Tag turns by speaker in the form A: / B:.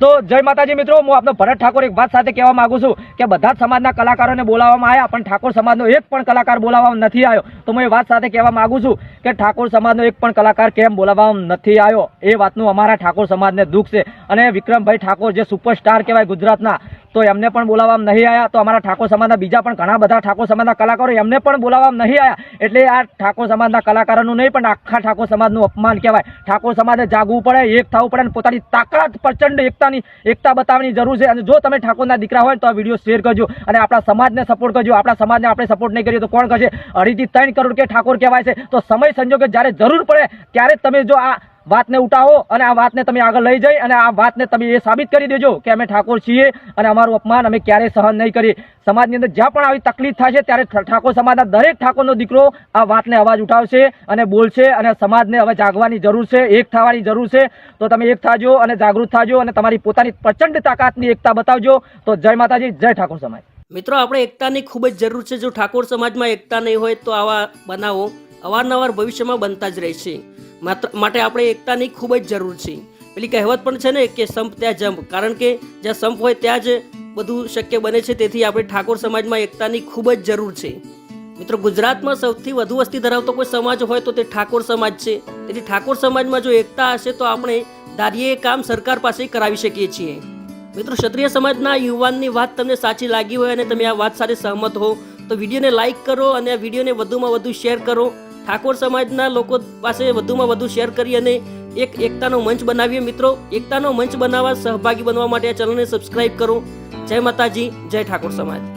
A: તો જય માતાજી મિત્રો, હું આપનો ભરત ઠાકોર એક વાત સાથે કહેવા માંગુ છું કે બધા જ સમાજના કલાકારોને બોલાવવામાં આવ્યા, પણ ઠાકોર સમાજનો એક પણ કલાકાર બોલાવવામાં નથી આવ્યો. તો હું એ વાત સાથે કહેવા માંગુ છું કે ઠાકોર સમાજનો એક પણ કલાકાર કેમ બોલાવવામાં નથી આવ્યો? એ વાતનું અમારા ઠાકોર સમાજને દુઃખ છે. અને વિક્રમભાઈ ઠાકોર જે સુપરસ્ટાર કહેવાય ગુજરાતના તો એમને પણ બોલાવવામાં નહીં આવ્યા તો અમારા ઠાકોર સમાજના બીજા પણ ઘણા બધા ઠાકોર સમાજના કલાકારો એમને પણ બોલાવવામાં નહીં આવ્યા એટલે આ ઠાકોર સમાજના કલાકારોનું નહીં, પણ આખા ઠાકોર સમાજનું અપમાન કહેવાય. ઠાકોર સમાજે જાગવું પડે, એક થવું પડે અને પોતાની તાકાત, પ્રચંડ એકતાની, એકતા બતાવવાની જરૂર છે. અને જો તમે ઠાકોરના દીકરા હોય તો આ વીડિયો શેર કરજો અને આપણા સમાજને સપોર્ટ કરજો. આપણા સમાજને આપણે સપોર્ટ નહીં કરીએ તો કોણ કરશે? અઢીથી ત્રણ કરોડ કે ઠાકોર કહેવાય છે. તો સમય સંજોગે જ્યારે જરૂર પડે, ત્યારે તમે જો આ વાતને ઉઠાવો અને આ વાતને તમે આગળ લઈ જઈ અને આ વાતને તમે એ સાબિત કરી દેજો કે અમે ઠાકોર છીએ અને અમારું અપમાન અમે ક્યારેય સહન નહીં કરીએ. સમાજની અંદર જ્યાં પણ આવી તકલીફ થાય છે ત્યારે ઠાકોર સમાજના દરેક ઠાકોરનો દીકરો આ વાતને અવાજ ઉઠાવશે અને બોલશે અને સમાજને હવે જાગવાની જરૂર છે, એક થવાની જરૂર છે. તો તમે એક થાજો અને જાગૃત થાજો અને તમારી પોતાની પ્રચંડ તાકાતની એકતા બતાવજો. તો જય માતાજી, જય ઠાકોર સમાજ.
B: મિત્રો, આપણે એકતાની ખૂબ જ જરૂર છે. જો ઠાકોર સમાજમાં એકતા નહીં હોય તો આવા બનાવો અવારનવાર ભવિષ્યમાં બનતા જ રહેશે માત્ર માટે આપણે એકતાની ખૂબ જ જરૂર છે. પેલી કહેવત પણ છે ને કે સંપ ત્યાં જંપ. કારણ કે જ્યાં સંપ હોય ત્યાં જ બધું શક્ય બને છે. તેથી આપણે ઠાકોર સમાજમાં એકતાની ખૂબ જ જરૂર છે. મિત્રો, ગુજરાતમાં સૌથી વધુ વસ્તી ધરાવતો કોઈ સમાજ હોય તો તે ઠાકોર સમાજ છે. તેથી ઠાકોર સમાજમાં જો એકતા હશે તો આપણે ધારીએ કામ સરકાર પાસે કરાવી શકીએ છીએ. મિત્રો, ક્ષત્રિય સમાજના યુવાનની વાત તમને સાચી લાગી હોય અને તમે આ વાત સાથે સહમત હો, તો વિડીયોને લાઈક કરો અને આ વિડીયોને વધુમાં વધુ શેર કરો. ઠાકોર સમાજના લોકો પાસે વધુમાં વધુ શેર કરી અને એક એકતાનો મંચ બનાવીએ. મિત્રો, એકતાનો મંચ બનાવવા સહભાગી બનવા માટે આ ચેનલને સબસ્ક્રાઇબ કરો. જય માતાજી, જય ઠાકોર સમાજ.